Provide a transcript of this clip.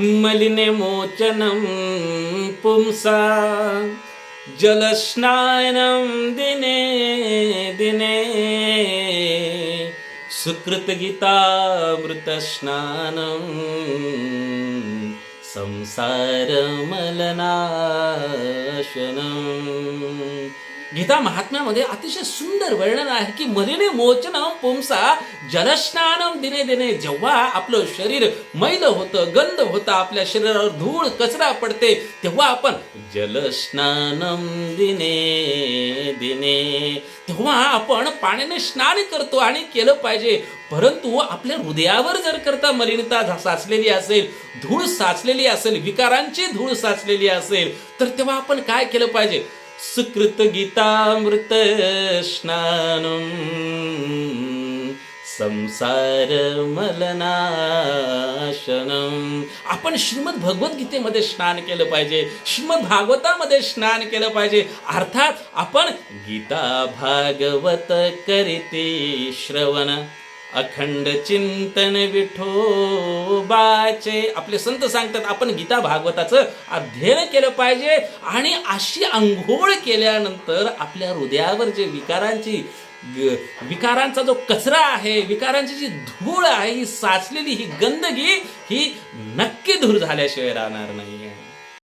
मलिने मोचनं पुंसा। जलस्नानं दिने दिने। सुकृतगीतामृतस्नानं। संसारमलनाशनम् गीता महात्म्यामध्ये अतिशय सुंदर वर्णन आहे की मलिने मोचनम पुंसा जलस्नानम दिने दिने जेव्हा आपलं शरीर मैल होतं गंध होतं आपल्या शरीरावर धूळ कचरा पडते तेव्हा आपण जलस्नानम दिने दिने तेव्हा आपण पाण्याने स्नान करतो आणि केलं पाहिजे. परंतु आपल्या हृदयावर जर करता मलिनता साचलेली असेल धूळ साचलेली असेल विकारांची धूळ साचलेली असेल तर तेव्हा आपण काय केलं पाहिजे? सुकृत गीतामृत स्नानम संसार मलनाशनम आपण श्रीमद भगवद्गीतेमध्ये स्नान केलं पाहिजे श्रीमद भागवतामध्ये स्नान केलं पाहिजे. अर्थात आपण गीता भागवत करीते श्रवण. अखंड चिंतन विठोबाचे आपले संत सांगतात आपण गीता भागवताचं अध्ययन केलं पाहिजे आणि अशी आंघोळ केल्यानंतर आपल्या हृदयावर जे विकारांची विकारांचा जो कचरा आहे विकारांची जी धूळ आहे ही साचलेली ही गंदगी ही नक्की धूर झाल्याशिवाय राहणार नाही आहे